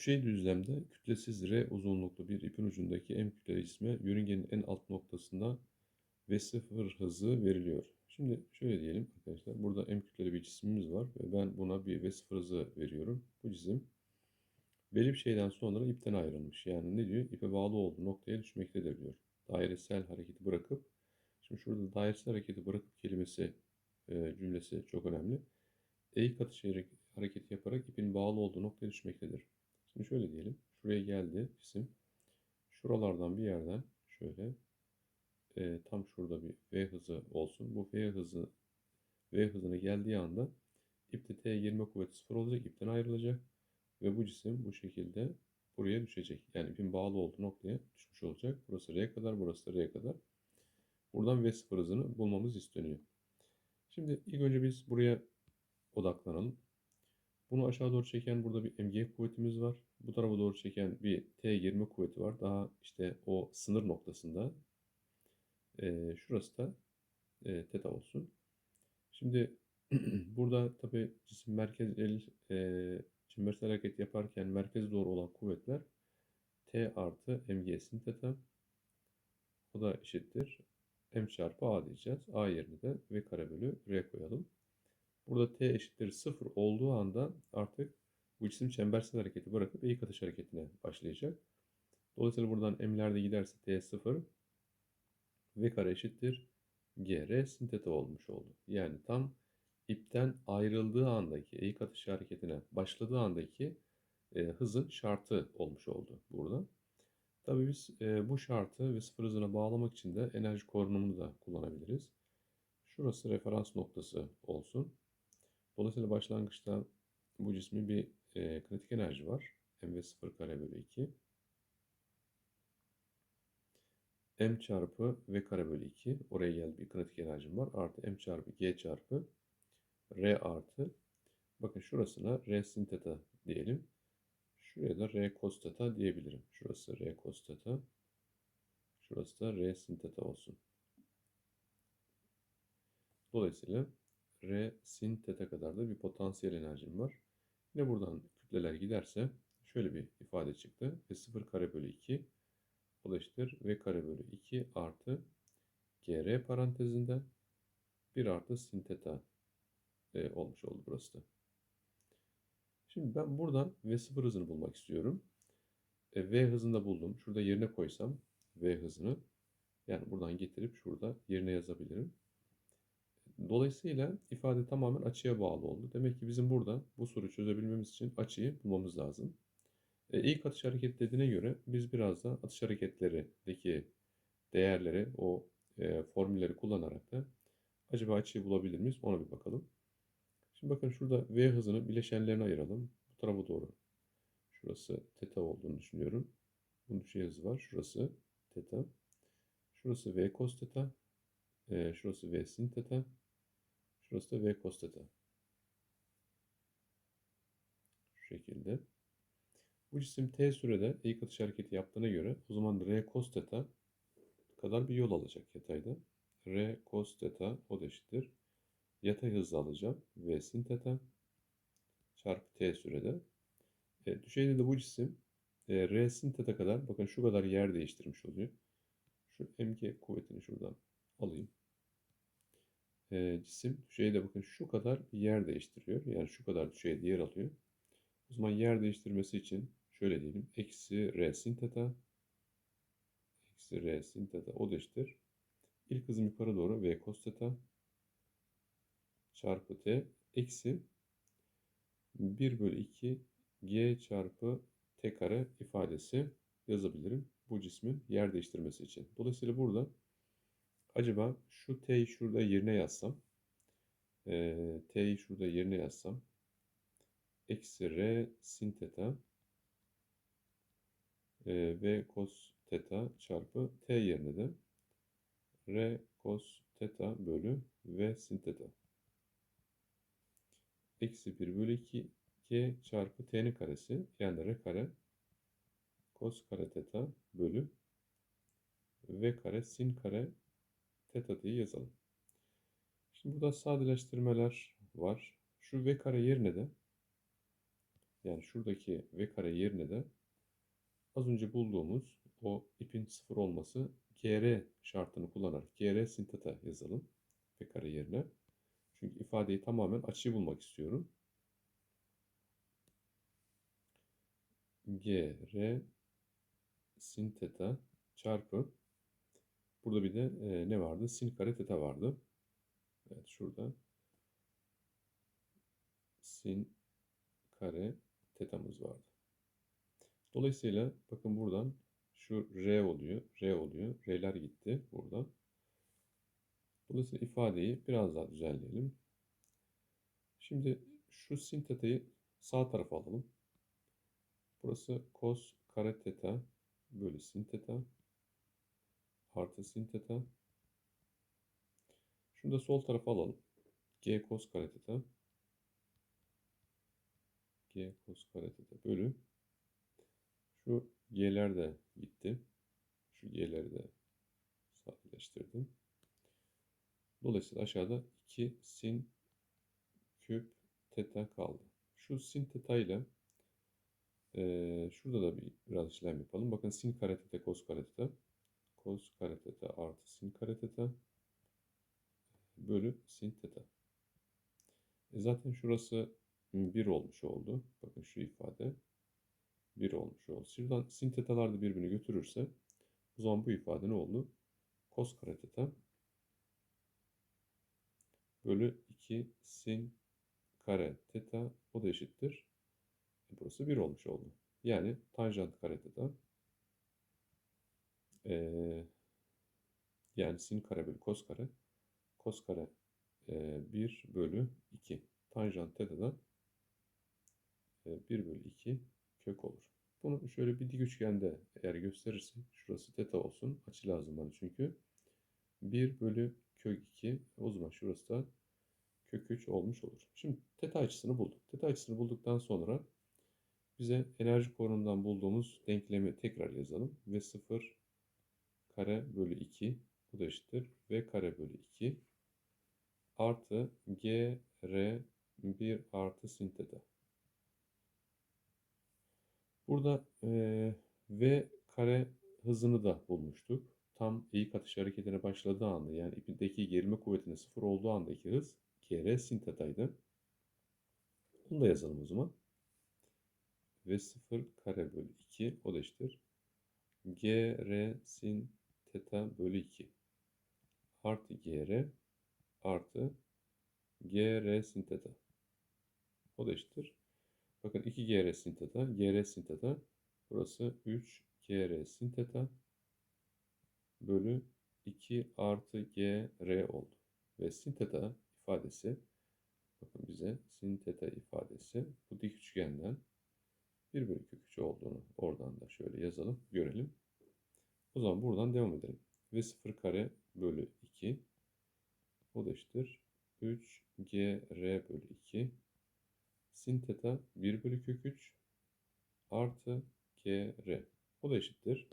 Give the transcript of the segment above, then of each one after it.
Düşey düzlemde kütlesiz R uzunluklu bir ipin ucundaki M kütleli cisme yörüngenin en alt noktasında V0 hızı veriliyor. Şimdi şöyle diyelim arkadaşlar. Burada M kütleli bir cismimiz var ve ben buna bir V0 hızı veriyorum. Bu cisim belli bir şeyden sonra ipten ayrılmış. Yani ne diyor? İpe bağlı olduğu noktaya düşmektedir diyor. Dairesel hareketi bırakıp şimdi şurada dairesel hareketi bırakıp kelimesi e, cümlesi çok önemli. Eğik atış hareketi yaparak ipin bağlı olduğu noktaya düşmektedir. Şimdi şöyle diyelim. Şuraya geldi cisim. Şuralardan bir yerden şöyle e, tam şurada bir V hızı olsun. Bu V hızı V hızına geldiği anda ipte T girme kuvveti sıfır olacak. ipten ayrılacak. Ve bu cisim bu şekilde buraya düşecek. Yani ipin bağlı olduğu noktaya düşmüş olacak. Burası R kadar, burası da R kadar. Buradan V sıfır hızını bulmamız isteniyor. Şimdi ilk önce biz buraya odaklanalım. Bunu aşağı doğru çeken burada bir MG kuvvetimiz var. Bu tarafa doğru çeken bir T20 kuvveti var. Daha işte o sınır noktasında. E, şurası da e, teta olsun. Şimdi burada tabi cisim merkez el e, çembersel hareket yaparken merkeze doğru olan kuvvetler T artı mg sin teta. O da eşittir. M çarpı A diyeceğiz. A yerine de V kare bölü R koyalım. Burada t eşittir 0 olduğu anda artık bu cisim çembersel hareketi bırakıp eğik atış hareketine başlayacak. Dolayısıyla buradan m'ler de giderse t 0 v kare eşittir gr sin theta olmuş oldu. Yani tam ipten ayrıldığı andaki eğik atış hareketine başladığı andaki e, hızın şartı olmuş oldu burada. Tabii biz e, bu şartı ve sıfır hızına bağlamak için de enerji korunumunu da kullanabiliriz. Şurası referans noktası olsun. Dolayısıyla başlangıçta bu cismin bir e, kritik enerji var. mv 0 kare bölü 2. m çarpı v kare bölü 2. Oraya gel bir kritik enerjim var. Artı m çarpı g çarpı r artı. Bakın şurasına r sin theta diyelim. Şuraya da r cos theta diyebilirim. Şurası r cos theta. Şurası da r sin theta olsun. Dolayısıyla R sin teta kadar da bir potansiyel enerjim var. Yine buradan kütleler giderse şöyle bir ifade çıktı. V 0 kare bölü 2 o da eşittir V kare bölü 2 artı GR parantezinde 1 artı sin teta e, olmuş oldu burası da. Şimdi ben buradan V0 hızını bulmak istiyorum. E, v hızını da buldum. Şurada yerine koysam V hızını yani buradan getirip şurada yerine yazabilirim. Dolayısıyla ifade tamamen açıya bağlı oldu. Demek ki bizim burada bu soruyu çözebilmemiz için açıyı bulmamız lazım. E, ilk atış hareketlerine göre biz biraz da atış hareketlerindeki değerleri, o e, formülleri kullanarak da acaba açıyı bulabilir miyiz ona bir bakalım. Şimdi bakın şurada V hızını bileşenlerine ayıralım. Bu tarafa doğru. Şurası teta olduğunu düşünüyorum. Bunun düşey hızı var. Şurası teta. Şurası V cos teta. E, şurası V sin teta. Şurası da V cos. Şu şekilde. Bu cisim t sürede eğik atış hareketi yaptığına göre o zaman R cos kadar bir yol alacak yatayda. R cos theta o da eşittir. Yatay hızı alacağım. V sin theta çarpı t sürede. E, düşeyde de bu cisim e, R sin theta kadar bakın şu kadar yer değiştirmiş oluyor. Şu mg kuvvetini şuradan alayım e, cisim düşeyde bakın şu kadar yer değiştiriyor. Yani şu kadar düşeyde yer alıyor. O zaman yer değiştirmesi için şöyle diyelim. Eksi r sin theta eksi r sin theta o da eşittir. İlk hızım yukarı doğru v cos theta çarpı t eksi 1 bölü 2 g çarpı t kare ifadesi yazabilirim. Bu cismin yer değiştirmesi için. Dolayısıyla burada Acaba şu t'yi şurada yerine yazsam. E, t'yi şurada yerine yazsam. Eksi r sin theta e, v cos theta çarpı t yerine de r cos theta bölü v sin theta. Eksi 1 bölü 2 g çarpı t'nin karesi yani r kare cos kare theta bölü v kare sin kare Teta diye yazalım. Şimdi burada sadeleştirmeler var. Şu v kare yerine de Yani şuradaki v kare yerine de az önce bulduğumuz o ipin sıfır olması gr şartını kullanarak gr sin theta yazalım v kare yerine. Çünkü ifadeyi tamamen açıyı bulmak istiyorum. gr sin theta çarpı burada bir de e, ne vardı? Sin kare theta vardı. Evet şurada sin kare tetamız vardı. Dolayısıyla bakın buradan şu R oluyor. R oluyor. R'ler gitti buradan. Dolayısıyla ifadeyi biraz daha düzenleyelim. Şimdi şu sin teta'yı sağ tarafa alalım. Burası cos kare teta bölü sin teta artı sin teta. Şunu da sol tarafa alalım. G cos kare teta G cos kare teta bölü şu G'ler de gitti. Şu G'leri de sadeleştirdim. Dolayısıyla aşağıda 2 sin küp teta kaldı. Şu sin teta ile e, şurada da bir biraz işlem yapalım. Bakın sin kare teta cos kare teta cos kare teta artı sin kare teta bölü sin teta. E zaten şurası 1 olmuş oldu. Bakın şu ifade 1 olmuş oldu. Şuradan sin tetalar da birbirini götürürse o zaman bu ifade ne oldu? Cos kare teta bölü 2 sin kare teta o da eşittir. E burası 1 olmuş oldu. Yani tanjant kare teta ee, yani sin kare bölü cos kare cos kare e, 1 bölü 2 tanjant teta da 1 bölü 2 kök olur. Bunu şöyle bir dik üçgende eğer gösterirsek şurası teta olsun. Açı lazım bana çünkü. 1 bölü kök 2 o zaman şurası da kök 3 olmuş olur. Şimdi teta açısını bulduk. Teta açısını bulduktan sonra bize enerji konumundan bulduğumuz denklemi tekrar yazalım. V 0 kare bölü 2 bu da eşittir. V kare bölü 2 artı G R 1 artı sin teta. Burada e, V kare hızını da bulmuştuk. Tam eğik atış hareketine başladığı anda yani ipindeki gerilme kuvvetinin sıfır olduğu andaki hız kr sin teta'ydı. Bunu da yazalım o zaman. V 0 kare bölü 2 o da eşittir. gr sin teta bölü 2 artı gr artı gr sin teta. O da eşittir. Bakın 2 gr sin teta, gr sin teta. Burası 3 gr sin teta bölü 2 artı gr oldu. Ve sin teta ifadesi bakın bize sin teta ifadesi bu dik üçgenden 1 bölü kök 3 olduğunu oradan da şöyle yazalım görelim. O zaman buradan devam edelim. Ve 0 kare bölü 2 o da eşittir 3 gr bölü 2 sin teta 1 bölü kök 3 artı gr. O da eşittir.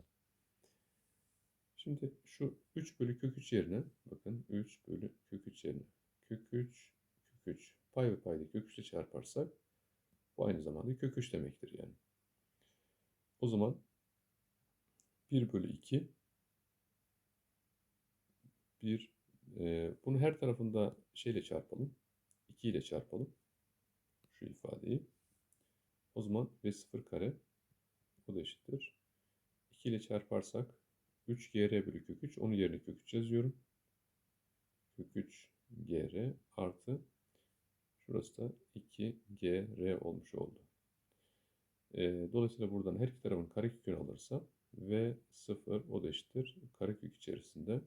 Şimdi şu 3 bölü kök 3 yerine bakın 3 bölü kök 3 yerine kök 3 kök 3 pay ve payda kök 3 ile çarparsak bu aynı zamanda kök 3 demektir yani. O zaman 1 bölü 2 1 e, bunu her tarafında şeyle çarpalım. 2 ile çarpalım şu ifadeyi. O zaman V0 kare o da eşittir. 2 ile çarparsak 3 gr bölü kök 3. Onun yerine kök 3 yazıyorum. Kök 3 gr artı şurası da 2 gr olmuş oldu. E, dolayısıyla buradan her iki tarafın karekökünü alırsa V0 o da eşittir. Karekök içerisinde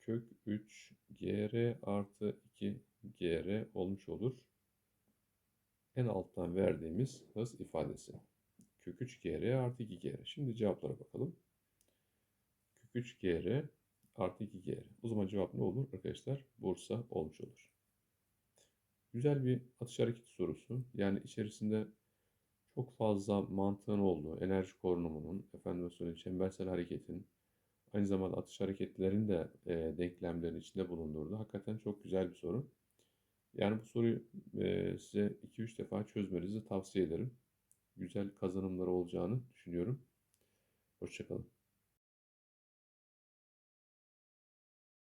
kök 3 gr artı 2 gr olmuş olur en alttan verdiğimiz hız ifadesi. Kök 3 gr artı 2 gr. Şimdi cevaplara bakalım. Kök 3 gr artı 2 gr. O zaman cevap ne olur arkadaşlar? Bursa olmuş olur. Güzel bir atış hareketi sorusu. Yani içerisinde çok fazla mantığın olduğu, enerji korunumunun, efendim söyleyeyim çembersel hareketin, aynı zamanda atış hareketlerin de e, denklemlerin içinde bulundurduğu hakikaten çok güzel bir soru. Yani bu soruyu e, size 2-3 defa çözmenizi tavsiye ederim. Güzel kazanımları olacağını düşünüyorum. Hoşçakalın.